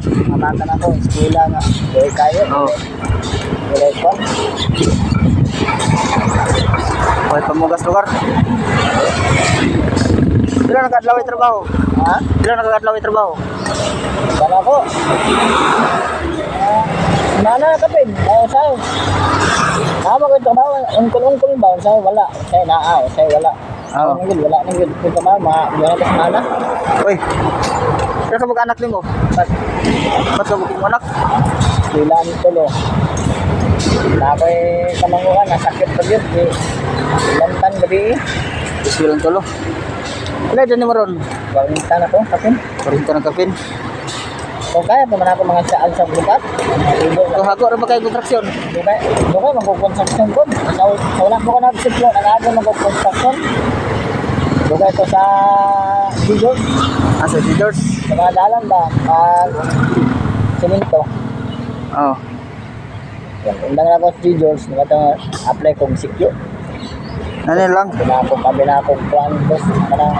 Mamatan ako, eskwela nga. Dahil kayo. Oo. Wala ko. Okay, pamugas lugar. Pila nakadlaw yung trabaho? Ha? Pila nakadlaw yung trabaho? Wala ko. Ah, Nana kapin. Ayaw sa'yo. Tama ko ito ba? Ungkol-ungkol ba? Sa'yo wala. Sa'yo naa. Sa'yo wala. Oo. Ano yun? Wala nang yun. Ba? Mga mga tas nana. Uy, pila ka mag-anak din mo? Ba't Ba't ka mag anak? sila ang tulo. Na ako'y kamanguhan. Nasakit pa yun. Di. Lantan gabi. Gusto lang tulo. Wala dyan ni Maron. Walintan ako. Kapin. Parinta ng kapin. Kung kaya pa man ako mga saan sa bukat. Kung ako rin ba kayo kontraksyon? Di ba? Di ba magkukonstruction ko? Sa, wala mo ko nagsiplo, nanago magkukonstruksyon. Di ba ito sa Digos? Ah, sa George? Sa mga dalan ba? Pag siminto. Oo. Yan, undang na ako sa Digos, nag-apply kong sikyo. Ano lang? Pinako pa, pinako kuhan dos. Parang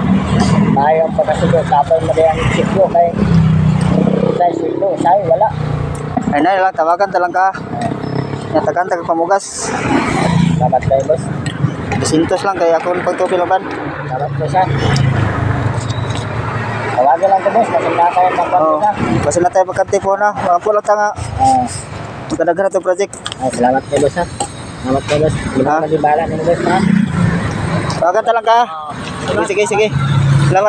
ayaw pa kasi ko, tapos mo ang sikyo kay sa sikyo, sa'yo wala. Ay na lang, tawagan talang ka. Nyatakan taga pamugas. Salamat kayo, boss. Bisintos lang kaya ako pag tupi laban. Salamat ko siya. Tawagan lang ko, boss. Masunda kayo ng Oo. pagkita. Basta na tayo magkante po na. Mga po lang tanga. Ah. Magkadagan na itong project. Ay, salamat kayo, boss, ha. Salamat kayo, boss. Mo magibala nyo, boss, ha. Tawagan talang ka. Sige, sige, sige. Salamat.